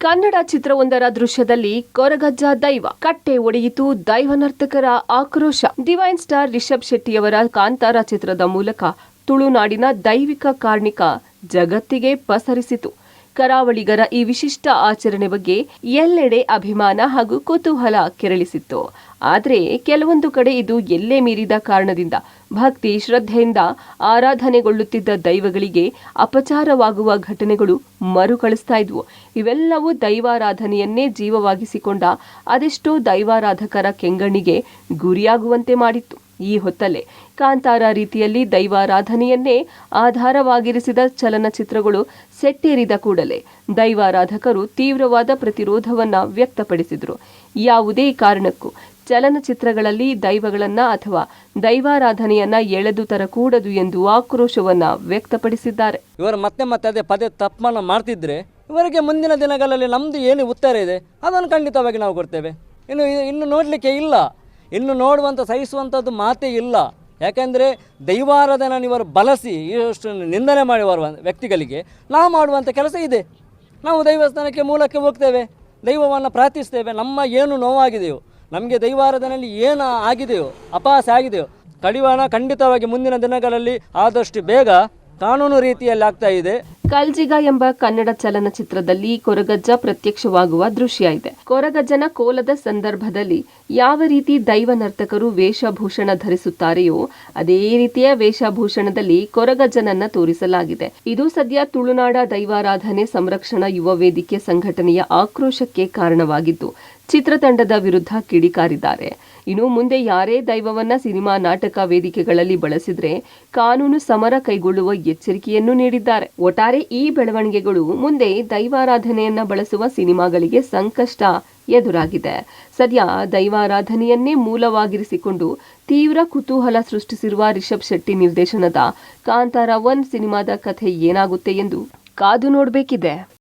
ಕನ್ನಡ ಚಿತ್ರವೊಂದರ ದೃಶ್ಯದಲ್ಲಿ ಕೊರಗಜ್ಜ ದೈವ. ಕಟ್ಟೆ ಒಡೆಯಿತು ದೈವ ನರ್ತಕರ ಆಕ್ರೋಶ. ಡಿವೈನ್ ಸ್ಟಾರ್ ರಿಷಬ್ ಶೆಟ್ಟಿಯವರ ಕಾಂತಾರ ಚಿತ್ರದ ಮೂಲಕ ತುಳುನಾಡಿನ ದೈವಿಕ ಕಾರ್ಣಿಕ ಜಗತ್ತಿಗೆ ಪಸರಿಸಿತು. ಕರಾವಳಿಗರ ಈ ವಿಶಿಷ್ಟ ಆಚರಣೆ ಬಗ್ಗೆ ಎಲ್ಲೆಡೆ ಅಭಿಮಾನ ಹಾಗೂ ಕುತೂಹಲ ಕೆರಳಿಸಿತ್ತು. ಆದರೆ ಕೆಲವೊಂದು ಕಡೆ ಇದು ಎಲ್ಲೇ ಮೀರಿದ ಕಾರಣದಿಂದ ಭಕ್ತಿ, ಶ್ರದ್ಧೆಯಿಂದ ಆರಾಧನೆಗೊಳ್ಳುತ್ತಿದ್ದ ದೈವಗಳಿಗೆ ಅಪಚಾರವಾಗುವ ಘಟನೆಗಳು ಮರುಕಳಿಸ್ತಾ ಇದ್ವು. ಇವೆಲ್ಲವೂ ದೈವಾರಾಧನೆಯನ್ನೇ ಜೀವವಾಗಿಸಿಕೊಂಡ ಅದೆಷ್ಟೋ ದೈವಾರಾಧಕರ ಕೆಂಗಣ್ಣಿಗೆ ಗುರಿಯಾಗುವಂತೆ ಮಾಡಿತ್ತು. ಈ ಹೊತ್ತಲ್ಲೇ ಕಾಂತಾರ ರೀತಿಯಲ್ಲಿ ದೈವಾರಾಧನೆಯನ್ನೇ ಆಧಾರವಾಗಿರಿಸಿದ ಚಲನಚಿತ್ರಗಳು ಸೆಟ್ಟೇರಿದ ಕೂಡಲೇ ದೈವಾರಾಧಕರು ತೀವ್ರವಾದ ಪ್ರತಿರೋಧವನ್ನು ವ್ಯಕ್ತಪಡಿಸಿದರು. ಯಾವುದೇ ಕಾರಣಕ್ಕೂ ಚಲನಚಿತ್ರಗಳಲ್ಲಿ ದೈವಗಳನ್ನು ಅಥವಾ ದೈವಾರಾಧನೆಯನ್ನು ಎಳೆದು ತರಕೂಡದು ಎಂದು ಆಕ್ರೋಶವನ್ನ ವ್ಯಕ್ತಪಡಿಸಿದ್ದಾರೆ. ಇವರು ಮತ್ತೆ ಮತ್ತೆ ಅದೇ ಪದೇ ತಪ್ಪನ್ನು ಮಾಡ್ತಿದ್ರೆ ಇವರಿಗೆ ಮುಂದಿನ ದಿನಗಳಲ್ಲಿ ನಮ್ಮದು ಏನು ಉತ್ತರ ಇದೆ, ಅದನ್ನು ಖಂಡಿತವಾಗಿ ನಾವು ಕೊಡ್ತೇವೆ. ಇನ್ನು ಇನ್ನು ನೋಡಲಿಕ್ಕೆ ಇಲ್ಲ. ಇನ್ನು ನೋಡುವಂಥ ಸಹಿಸುವಂಥದ್ದು ಮಾತೇ ಇಲ್ಲ. ಯಾಕೆಂದರೆ ದೈವಾರಾಧನೆ ಇವರು ಬಳಸಿ ಇಷ್ಟು ನಿಂದನೆ ಬರುವ ವ್ಯಕ್ತಿಗಳಿಗೆ ನಾವು ಮಾಡುವಂಥ ಕೆಲಸ ಇದೆ. ನಾವು ದೈವಸ್ಥಾನಕ್ಕೆ ಮೂಲಕ್ಕೆ ಹೋಗ್ತೇವೆ, ದೈವವನ್ನು ಪ್ರಾರ್ಥಿಸ್ತೇವೆ. ನಮ್ಮ ಏನು ನೋವಾಗಿದೆಯೋ, ನಮಗೆ ದೈವಾರಾಧನೆಯಲ್ಲಿ ಏನು ಆಗಿದೆಯೋ, ಅಪಾಸ ಆಗಿದೆಯೋ, ಕಡಿವಾಣ ಖಂಡಿತವಾಗಿ ಮುಂದಿನ ದಿನಗಳಲ್ಲಿ ಆದಷ್ಟು ಬೇಗ ಕಾನೂನು ರೀತಿಯಲ್ಲಿ ಆಗ್ತಾ ಇದೆ. ಕಲ್ಜಿಗ ಎಂಬ ಕನ್ನಡ ಚಲನಚಿತ್ರದಲ್ಲಿ ಕೊರಗಜ್ಜ ಪ್ರತ್ಯಕ್ಷವಾಗುವ ದೃಶ್ಯ ಇದೆ. ಕೊರಗಜ್ಜನ ಕೋಲದ ಸಂದರ್ಭದಲ್ಲಿ ಯಾವ ರೀತಿ ದೈವ ನರ್ತಕರು ವೇಷಭೂಷಣ ಧರಿಸುತ್ತಾರೆಯೋ, ಅದೇ ರೀತಿಯ ವೇಷಭೂಷಣದಲ್ಲಿ ಕೊರಗಜ್ಜನನ್ನ ತೋರಿಸಲಾಗಿದೆ. ಇದು ಸದ್ಯ ತುಳುನಾಡ ದೈವಾರಾಧನೆ ಸಂರಕ್ಷಣಾ ಯುವ ವೇದಿಕೆ ಸಂಘಟನೆಯ ಆಕ್ರೋಶಕ್ಕೆ ಕಾರಣವಾಗಿದ್ದು, ಚಿತ್ರತಂಡದ ವಿರುದ್ಧ ಕಿಡಿಕಾರಿದ್ದಾರೆ. ಇನ್ನು ಮುಂದೆ ಯಾರೇ ದೈವವನ್ನ ಸಿನಿಮಾ ನಾಟಕ ವೇದಿಕೆಗಳಲ್ಲಿ ಬಳಸಿದ್ರೆ, ಕಾನೂನು ಸಮರ ಕೈಗೊಳ್ಳುವ ಎಚ್ಚರಿಕೆಯನ್ನು ನೀಡಿದ್ದಾರೆ. ಒಟ್ಟಾರೆ ಈ ಬೆಳವಣಿಗೆಗಳು ಮುಂದೆ ದೈವಾರಾಧನೆಯನ್ನ ಬಳಸುವ ಸಿನಿಮಾಗಳಿಗೆ ಸಂಕಷ್ಟ ಎದುರಾಗಿದೆ. ಸದ್ಯ ದೈವಾರಾಧನೆಯನ್ನೇ ಮೂಲವಾಗಿರಿಸಿಕೊಂಡು ತೀವ್ರ ಕುತೂಹಲ ಸೃಷ್ಟಿಸಿರುವ ರಿಷಬ್ ಶೆಟ್ಟಿ ನಿರ್ದೇಶನದ ಕಾಂತಾರ ಒನ್ ಸಿನಿಮಾದ ಕಥೆ ಏನಾಗುತ್ತೆ ಎಂದು ಕಾದು ನೋಡಬೇಕಿದೆ.